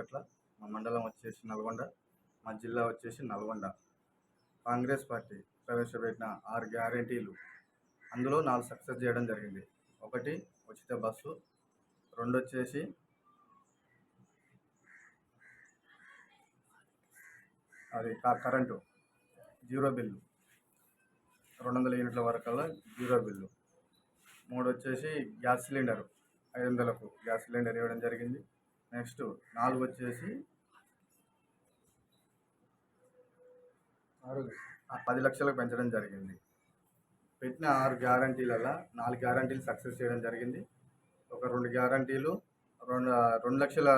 నర్సంపేట్ల మా మండలం వచ్చేసి నల్గొండ మా జిల్లా వచ్చేసి నల్గొండ. కాంగ్రెస్ పార్టీ ప్రవేశపెట్టిన ఆరు గ్యారంటీలు. అందులో నాలుగు సక్సెస్ చేయడం జరిగింది. ఒకటి ఉచిత బస్సు రెండు వచ్చేసి అది కరెంటు జీరో బిల్లు. రెండు వందల యూనిట్ల వరకల్లా జీరో బిల్లు. మూడు వచ్చేసి గ్యాస్ సిలిండర్. ఐదు వందలకు గ్యాస్ సిలిండర్ ఇవ్వడం జరిగింది. నెక్స్ట్ నాలుగు వచ్చేసి పది లక్షలకు పెంచడం జరిగింది. పెట్టిన ఆరు గ్యారంటీలలో నాలుగు గ్యారంటీలు సక్సెస్ చేయడం జరిగింది. ఒక రెండు గ్యారంటీలు రెండు రెండు లక్షల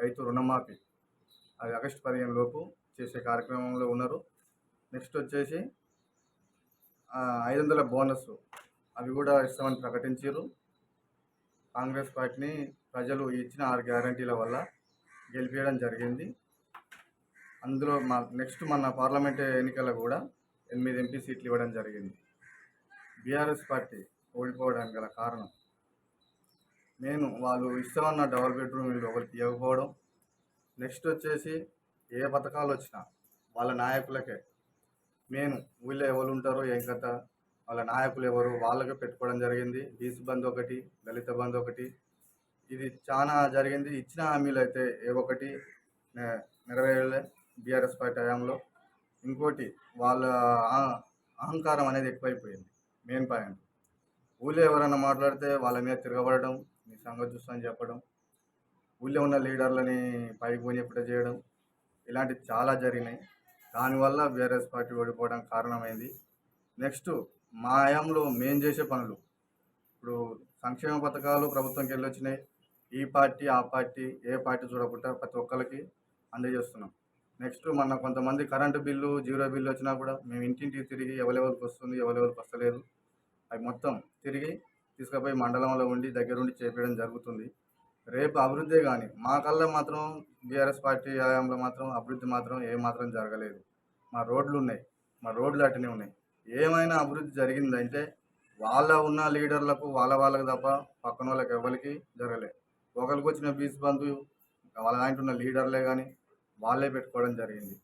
రైతు రుణమాఫీ. అది ఆగస్టు పదిహేను లోపు చేసే కార్యక్రమంలో ఉన్నారు. నెక్స్ట్ వచ్చేసి ఐదు వందల బోనస్ అవి కూడా ఇస్తామని ప్రకటించారు కాంగ్రెస్ పార్టీని ప్రజలు ఇచ్చిన ఆరు గ్యారంటీల వల్ల గెలిపించడం జరిగింది. అందులో మా నెక్స్ట్ మన పార్లమెంట్ ఎన్నికల్లో కూడా ఎనిమిది ఎంపీ సీట్లు ఇవ్వడం జరిగింది. బీఆర్ఎస్ పార్టీ ఓడిపోవడానికి గల కారణం. నేను వాళ్ళు ఇస్తామన్న డబుల్ బెడ్రూమ్ ఇల్లు ఒకరికి ఇవ్వకపోవడం. నెక్స్ట్ వచ్చేసి ఏ పథకాలు వచ్చినా వాళ్ళ నాయకులకే. నేను ఊళ్ళో ఎవరు ఉంటారో ఏం కథ వాళ్ళ నాయకులు ఎవరు వాళ్ళకే పెట్టుకోవడం జరిగింది. బీసీ బంద్ ఒకటి దళిత బంద్ ఒకటి ఇది చాలా జరిగింది. ఇచ్చిన హామీలు అయితే ఏ ఒకటి నెరవేరలే బీఆర్ఎస్ పార్టీ హయాంలో. ఇంకోటి వాళ్ళ అహంకారం అనేది ఎక్కువైపోయింది. Main point. ఊళ్ళో ఎవరైనా మాట్లాడితే వాళ్ళ మీద తిరగబడడం మీ సంగతి అని చెప్పడం ఊళ్ళో ఉన్న లీడర్లని పైకి పోయినప్పుడే చేయడం ఇలాంటివి చాలా జరిగినాయి. దానివల్ల బీఆర్ఎస్ పార్టీ ఓడిపోవడం కారణమైంది. నెక్స్ట్ మా హయాంలో మేము చేసే పనులు. ఇప్పుడు సంక్షేమ పథకాలు ప్రభుత్వంకి వెళ్ళి వచ్చినాయి ఈ పార్టీ ఆ పార్టీ ఏ పార్టీ చూడకుండా ప్రతి ఒక్కరికి అందజేస్తున్నాం. నెక్స్ట్ మన కొంతమంది కరెంటు బిల్లు జీరో బిల్లు వచ్చినా కూడా మేము ఇంటింటికి తిరిగి ఎవరెవరికి వస్తుంది ఎవరెవరికి వస్తలేదు. అవి మొత్తం తిరిగి తీసుకుపోయి మండలంలో ఉండి దగ్గరుండి చేపించడం జరుగుతుంది. రేపు అభివృద్ధి కానీ మా కల్లా మాత్రం బీఆర్ఎస్ పార్టీ హయాంలో మాత్రం అభివృద్ధి మాత్రం ఏమాత్రం జరగలేదు. మా రోడ్లు ఉన్నాయి మా రోడ్లు అట్టనే ఉన్నాయి. ఏమైనా అభివృద్ధి జరిగిందంటే వాళ్ళ ఉన్న లీడర్లకు వాళ్ళ వాళ్ళకి తప్ప పక్కన వాళ్ళకి ఎవరికి జరగలేదు ఒకరికి వచ్చిన బీచ్ బంధు వాళ్ళ దాంట్లో ఉన్న లీడర్లే కానీ వాళ్ళే పెట్టుకోవడం జరిగింది.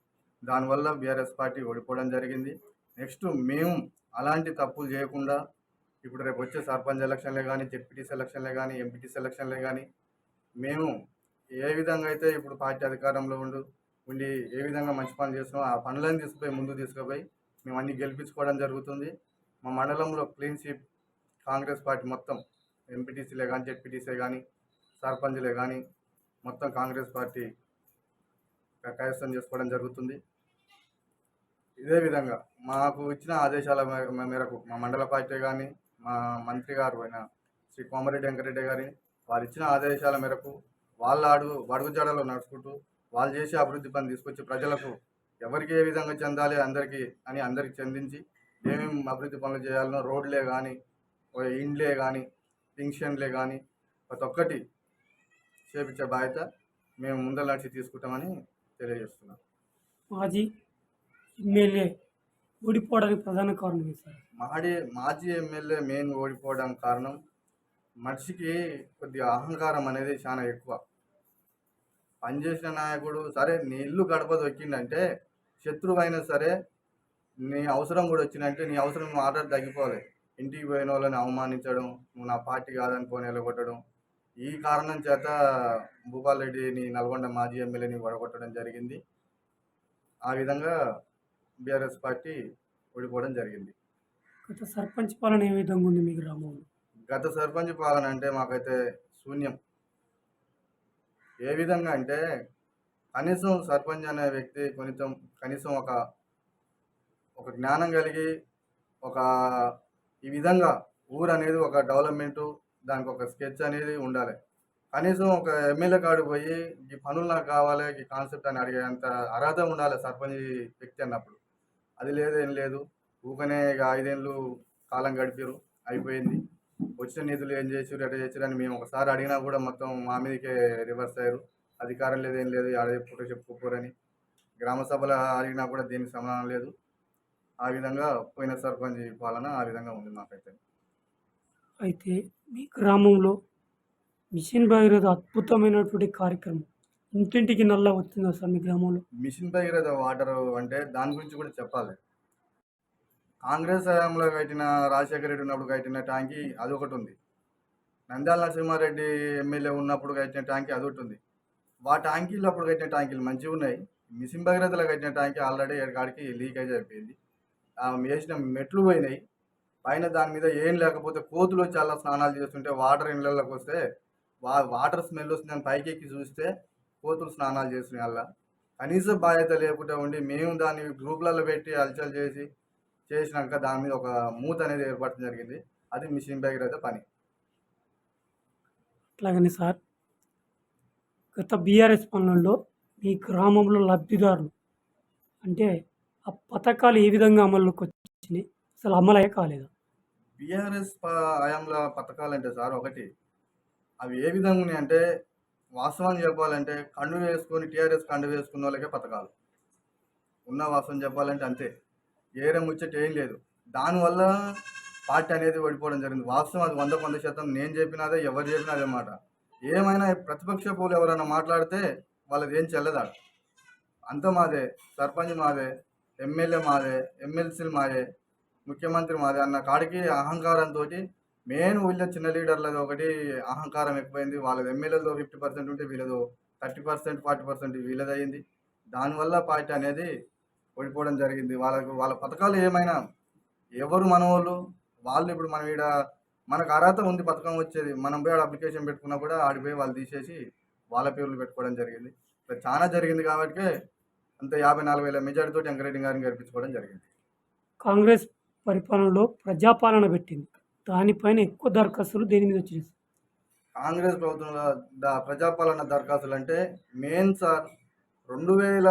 దానివల్ల బీఆర్ఎస్ పార్టీ ఓడిపోవడం జరిగింది. నెక్స్ట్ మేము అలాంటి తప్పులు చేయకుండా ఇప్పుడు రేపు వచ్చే సర్పంచ్ ఎలక్షన్లే కానీ జెడ్పీటీ సెలక్షన్లే కానీ ఎంపీటీ సెలక్షన్లే కానీ మేము ఏ విధంగా అయితే ఇప్పుడు పార్టీ అధికారంలో ఉండు ఉండి ఏ విధంగా మంచి పనులు చేస్తున్నాం ఆ పనులను తీసుకుపోయి ముందు తీసుకుపోయి మేము అన్ని గెలిపించుకోవడం జరుగుతుంది. మా మండలంలో క్లీన్ స్వీప్ కాంగ్రెస్ పార్టీ మొత్తం ఎంపీటీసీలే కానీ జెడ్పీటీసీ కానీ సర్పంచులే కానీ మొత్తం కాంగ్రెస్ పార్టీ క- కైవసం చేసుకోవడం జరుగుతుంది. ఇదే విధంగా మాకు ఇచ్చిన ఆదేశాల మేరకు మా మండల పార్టీ కానీ మా మంత్రి గారు అయిన శ్రీ కోమరెడ్డి వెంకరెడ్డి గారి వారు ఇచ్చిన ఆదేశాల మేరకు వాళ్ళ అడుగు అడుగు జాడలో నడుచుకుంటూ వాళ్ళు చేసే అభివృద్ధి పని తీసుకొచ్చి ప్రజలకు ఎవరికి ఏ విధంగా చెందాలి అందరికీ అని అందరికి చెందించి ఏమేమి అభివృద్ధి పనులు చేయాలనో రోడ్లే కానీ ఇండ్లే కానీ పింక్షన్లే కానీ ప్రతి ఒక్కటి చేపించే బాధ్యత మేము ముందర నడిచి తీసుకుంటామని తెలియజేస్తున్నాం. మాజీ ఎమ్మెల్యే ఓడిపోవడానికి ప్రధాన కారణం సార్? మాడి మాజీ ఎమ్మెల్యే మెయిన్ ఓడిపోవడానికి కారణం మనిషికి కొద్దిగా అహంకారం అనేది చాలా ఎక్కువ. పనిచేసిన నాయకుడు సరే నీ ఇల్లు గడప దొక్కిందంటే శత్రువు అయినా సరే నీ అవసరం కూడా వచ్చిందంటే నీ అవసరం మాట తగ్గిపోవాలి. ఇంటికి పోయిన వాళ్ళని అవమానించడం నువ్వు నా పార్టీ కాదని పోనీ వెళ్ళగొట్టడం ఈ కారణం చేత భూపాల్ రెడ్డిని నల్గొండ మాజీ ఎమ్మెల్యేని వడగొట్టడం జరిగింది. ఆ విధంగా బీఆర్ఎస్ పార్టీ ఓడిపోవడం జరిగింది. గత సర్పంచ్ పాలన ఏ విధంగా ఉంది మీ గ్రామంలో గత సర్పంచ్ పాలన అంటే మాకైతే శూన్యం. ఏ విధంగా అంటే కనీసం సర్పంచ్ అనే వ్యక్తి కనీసం కనీసం ఒక ఒక జ్ఞానం కలిగి ఒక ఈ విధంగా ఊరు అనేది ఒక డెవలప్మెంటు దానికి ఒక స్కెచ్ అనేది ఉండాలి. కనీసం ఒక ఎమ్మెల్యే కార్డు పోయి ఈ పనులు నాకు కావాలి ఈ కాన్సెప్ట్ అని అడిగేంత అర్హత ఉండాలి సర్పంచ్ వ్యక్తి అన్నప్పుడు. అది లేదు ఏం లేదు. ఊకనే ఇక ఐదేళ్ళు కాలం గడిపారు అయిపోయింది. వచ్చిన నిధులు ఏం చేసారు ఎట్లా చేసారు అని మేము ఒకసారి అడిగినా కూడా మొత్తం మా మీదకే రివర్స్ అయ్యారు. అధికారం లేదు ఏం లేదు ఆడ చెప్పుకుంటూ చెప్పుకోరని గ్రామ సభలు అడిగినా కూడా దీనికి సమాధానం లేదు. ఆ విధంగా పోయిన సర్పంచ్ పాలన ఆ విధంగా ఉంది మాకైతే. అయితే మీ గ్రామంలో మిషన్ భగీరథ అద్భుతమైనటువంటి కార్యక్రమం. ఇంటింటికి నల్ల వచ్చిందా సార్ మీ గ్రామంలో? మిషన్ భగీరథ వాటర్ అంటే దాని గురించి కూడా చెప్పాలి. కాంగ్రెస్ హయాంలో కట్టిన రాజశేఖర రెడ్డి ఉన్నప్పుడు కట్టిన ట్యాంకీ అది ఒకటి ఉంది. నంద్యాల నరసింహారెడ్డి ఎమ్మెల్యే ఉన్నప్పుడు కట్టిన ట్యాంకీ అది ఒకటి ఉంది. ఆ ట్యాంకీలు అప్పుడు కట్టిన ట్యాంకీలు మంచిగా ఉన్నాయి. మిషన్ భగీరథలో కట్టిన ట్యాంకీ ఆల్రెడీ ఎక్కడికి లీకేజ్ అయిపోయింది వేసిన మెట్లు పోయినాయి. పైన దాని మీద ఏం లేకపోతే కోతులు వచ్చి అలా స్నానాలు చేస్తుంటే వాటర్ ఇళ్ళలోకి వస్తే వా వాటర్ స్మెల్ వస్తుందని పైకి ఎక్కి చూస్తే కోతులు స్నానాలు చేస్తున్నాయి అలా. కనీస బాధ్యత లేకుండా ఉండి మేము దాన్ని గ్రూపులలో పెట్టి హల్చల్ చేసి చేసినాక దాని మీద ఒక మూత అనేది ఏర్పడటం జరిగింది. అది మిషన్ భగీరథ పని. అట్లాగనే సార్ గత బీఆర్ఎస్ పనులలో మీ గ్రామంలో లబ్ధిదారులు అంటే ఆ పథకాలు ఏ విధంగా అమల్లోకి వచ్చినాయి? అసలు అమలయ్యే కాలేదు. బీఆర్ఎస్ హయాంలో పథకాలు అంటే సార్ ఒకటి అవి ఏ విధంగా ఉన్నాయంటే వాస్తవాన్ని చెప్పాలంటే కండు వేసుకొని టీఆర్ఎస్ కండు వేసుకున్న వాళ్ళకే పథకాలు. ఉన్న వాస్తవం చెప్పాలంటే అంతే. ఏరే ముచ్చట ఏం లేదు. దానివల్ల పార్టీ అనేది ఓడిపోవడం జరిగింది. వాస్తవం అది వంద వంద శాతం నేను చెప్పినదే ఎవరు చెప్పినా అదే మాట. ఏమైనా ప్రతిపక్ష పోలు ఎవరైనా మాట్లాడితే వాళ్ళది ఏం చెల్లదా? అంత మాదే. సర్పంచ్ మాదే ఎమ్మెల్యే మాదే ఎమ్మెల్సీలు మాదే. ముఖ్యమంత్రి మాదే అన్న కాడికి అహంకారంతో మెయిన్ వీళ్ళ చిన్న లీడర్లది ఒకటి అహంకారం ఎక్కువైంది. వాళ్ళది ఎమ్మెల్యేలతో ఫిఫ్టీ పర్సెంట్ ఉంటే వీళ్ళదో థర్టీ పర్సెంట్ ఫార్టీ పర్సెంట్ వీళ్ళది అయింది దానివల్ల పార్టీ అనేది ఓడిపోవడం జరిగింది. వాళ్ళకు వాళ్ళ పథకాలు ఏమైనా ఎవరు మనవాళ్ళు వాళ్ళు ఇప్పుడు మనం ఈడ మనకు అర్హత ఉంది పథకం వచ్చేది మనం పోయి ఆడ అప్లికేషన్ పెట్టుకున్నా కూడా ఆడిపోయి వాళ్ళు తీసేసి వాళ్ళ పేర్లు పెట్టుకోవడం జరిగింది. ఇట్లా చాలా జరిగింది కాబట్టి అంత యాభై నాలుగు వేల మెజార్టీతో వెంకరెడ్డి గారిని గెలిపించుకోవడం జరిగింది. కాంగ్రెస్ పరిపాలనలో ప్రజాపాలన పెట్టింది. దానిపైన ఎక్కువ దరఖాస్తులు దేని మీద వచ్చినాయి? కాంగ్రెస్ ప్రభుత్వంలో ప్రజాపాలన దరఖాస్తులు అంటే మెయిన్ సార్ రెండు వేల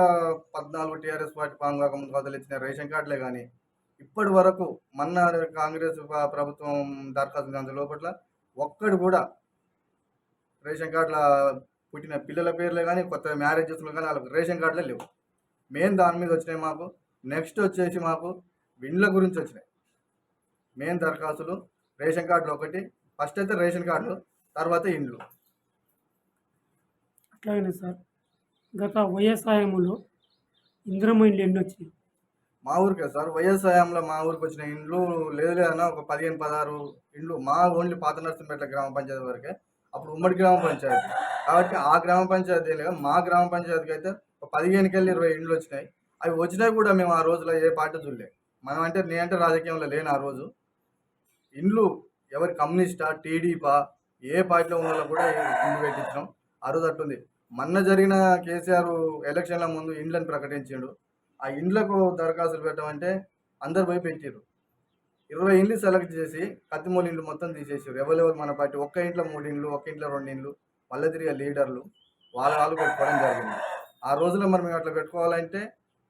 పద్నాలుగు టీఆర్ఎస్ పార్టీ పాంగాక ముందు కథలు ఇచ్చిన రేషన్ కార్డులే కానీ ఇప్పటి వరకు మొన్న కాంగ్రెస్ ప్రభుత్వం దరఖాస్తు దాని లోపల ఒక్కడు కూడా రేషన్ కార్డుల పుట్టిన పిల్లల పేర్లే కానీ కొత్త మ్యారేజెస్లో కానీ వాళ్ళకి రేషన్ కార్డులే లేవు. మెయిన్ దాని మీద వచ్చినాయి మాకు. నెక్స్ట్ వచ్చేసి మాకు ఇండ్ల గురించి వచ్చినాయి. మెయిన్ దరఖాస్తులు రేషన్ కార్డులు ఒకటి ఫస్ట్ అయితే రేషన్ కార్డులు తర్వాత ఇండ్లు. అట్లాగనే సార్ గత వ్యవసాయంలో ఇంద్రమ ఇండ్లు ఎన్ని వచ్చినాయి? మా ఊరికే సార్ వైఎస్ హయాంలో మా ఊరికి వచ్చిన ఇండ్లు లేదు లేదన్నా ఒక పదిహేను పదహారు ఇండ్లు మా ఓన్లీ పాత నర్సింపేట గ్రామ పంచాయతీ వరకే. అప్పుడు ఉమ్మడి గ్రామ పంచాయతీ. కాబట్టి ఆ గ్రామ పంచాయతీ లేక మా గ్రామ పంచాయతీకి అయితే ఒక పదిహేనుకి వెళ్ళి ఇరవై ఇండ్లు వచ్చినాయి. అవి వచ్చినాయి కూడా మేము ఆ రోజులో ఏ పార్టీ చూడలే మనం అంటే నేనంటే రాజకీయంలో లేను ఆ రోజు. ఇండ్లు ఎవరి కమ్యూనిస్టా టీడీపా ఏ పార్టీలో ఉన్న కూడా ఇండ్లు పెట్టించడం ఆ రోజు అట్టుంది మొన్న జరిగిన కేసీఆర్ ఎలక్షన్ల ముందు ఇండ్లను ప్రకటించాడు. ఆ ఇండ్లకు దరఖాస్తులు పెట్టమంటే అందరు పోయి పెట్టారు ఇరవై ఇండ్లు సెలెక్ట్ చేసి కత్తిమూల ఇండ్లు మొత్తం తీసేసారు ఎవరెవరు మన పార్టీ ఒక్క ఇంట్లో మూడు ఇండ్లు ఒక్క ఇంట్లో రెండు ఇండ్లు మళ్ళీ తిరిగే లీడర్లు వాళ్ళ వాళ్ళు పెట్టుకోవడం జరిగింది. ఆ రోజుల్లో మనం మేము అట్లా పెట్టుకోవాలంటే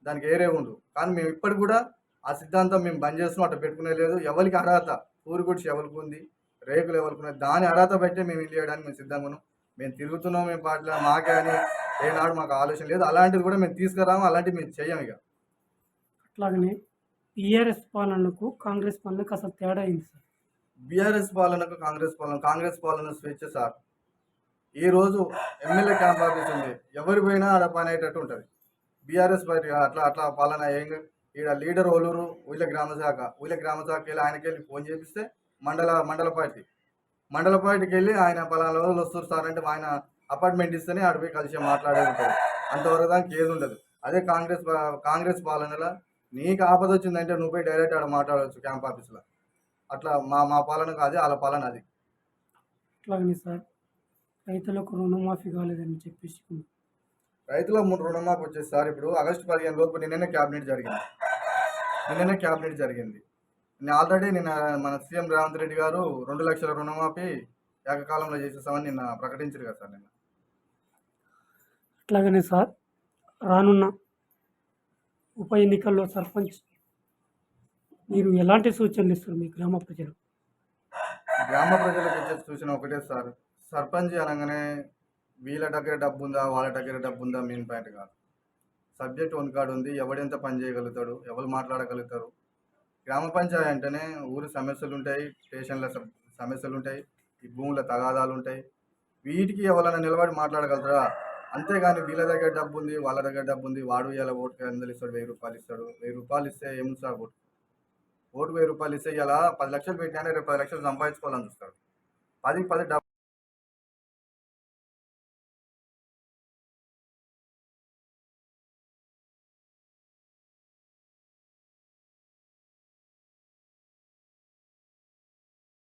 దానికి ఏరే ఉండు. కానీ మేము ఇప్పటికి కూడా ఆ సిద్ధాంతం మేము బంద్ చేస్తున్నాం అట్లా పెట్టుకునే లేదు. ఎవరికి అర్హత? ఊరు గుడిచి ఎవరికి ఉంది? రేకులు ఎవరికి దాని అర్హత బట్టే మేము ఇల్లు చేయడానికి మేము సిద్ధంగా ఉన్నాం. మేము తిరుగుతున్నాం మేము పాటలు మాకే అని ఏనాడు మాకు ఆలోచన లేదు. అలాంటిది కూడా మేము తీసుకురాము అలాంటివి మేము చెయ్యం ఇక. అట్లాగనే టీఆర్ఎస్ పాలనకు కాంగ్రెస్ పాలనకు అసలు తేడా అయింది సార్? బీఆర్ఎస్ పాలనకు కాంగ్రెస్ పాలన కాంగ్రెస్ పాలన స్వేచ్ఛ సార్. ఈ రోజు ఎమ్మెల్యే క్యాంప్ ఆఫీస్ ఉంది. ఎవరు పోయినా ఆడ పని అయ్యేటట్టు ఉంటుంది. బీఆర్ఎస్ పార్టీ అట్లా అట్లా పాలన ఏం ఈడ లీడర్ ఓలూరు ఊళ్ళ గ్రామ శాఖ. ఊళ్ళ గ్రామ శాఖకి వెళ్ళి ఆయనకి వెళ్ళి ఫోన్ చేపిస్తే మండల మండల పార్టీ. మండల పార్టీకి వెళ్ళి ఆయన పలానా రోజులు వస్తారు సార్ అంటే ఆయన అపార్ట్మెంట్ ఇస్తేనే ఆడ పోయి కలిసి మాట్లాడే ఉంటారు అంతవరకు దానికి ఏది ఉండదు. అదే కాంగ్రెస్ కాంగ్రెస్ పాలనలో నీకు ఆపద వచ్చిందంటే నువ్వు పోయి డైరెక్ట్ ఆడ మాట్లాడవచ్చు క్యాంప్ ఆఫీస్లో. అట్లా మా మా పాలన కాదు వాళ్ళ పాలన అది. అట్లాగనే సార్. రైతులకు రుణమాఫీ కాలేదని చెప్పేసి రైతుల ము- రుణమాఫీ వచ్చేసి సార్ ఇప్పుడు ఆగస్టు పదిహేను లోపు నిన్ననే క్యాబినెట్ జరిగింది. నిన్ననే క్యాబినెట్ జరిగింది. నేను ఆల్రెడీ నిన్న మన సీఎం రేవంత్ రెడ్డి గారు రెండు లక్షల రుణమాఫీ ఏకకాలంలో చేసేసామని నిన్న ప్రకటించారు కదా సార్ నిన్న. అట్లాగనే సార్ రానున్న ఉప ఎన్నికల్లో సర్పంచ్ మీరు ఎలాంటి సూచనలు ఇస్తారు మీ గ్రామ ప్రజలు గ్రామ ప్రజలకు వచ్చే సూచన ఒకటే సార్. సర్పంచ్ అనగానే వీళ్ళ దగ్గర డబ్బు ఉందా వాళ్ళ దగ్గర డబ్బు ఉందా మెయిన్ పాయింట్ కాదు. సబ్జెక్ట్ వన్ కార్డు ఉంది ఎవడెంత పని చేయగలుగుతాడు ఎవరు మాట్లాడగలుగుతారు. గ్రామ పంచాయతీ అంటేనే ఊరి సమస్యలు ఉంటాయి స్టేషన్ల సమస్యలు ఉంటాయి ఈ భూముల తగాదాలు ఉంటాయి. వీటికి ఎవరైనా నిలబడి మాట్లాడగలుగుతారా? అంతేగాని వీళ్ళ దగ్గర డబ్బు ఉంది వాళ్ళ దగ్గర డబ్బు ఉంది వాడు ఇలా ఓటుకి అందరు ఇస్తాడు వెయ్యి రూపాయలు ఇస్తాడు వెయ్యి రూపాయలు ఇస్తే ఏముంది సార్ ఓటు? ఓటు వెయ్యి రూపాయలు ఇస్తే ఇలా పది లక్షలు పెట్టినా రేపు పది లక్షలు సంపాదించుకోవాలని చూస్తాడు. పది పది డబ్బు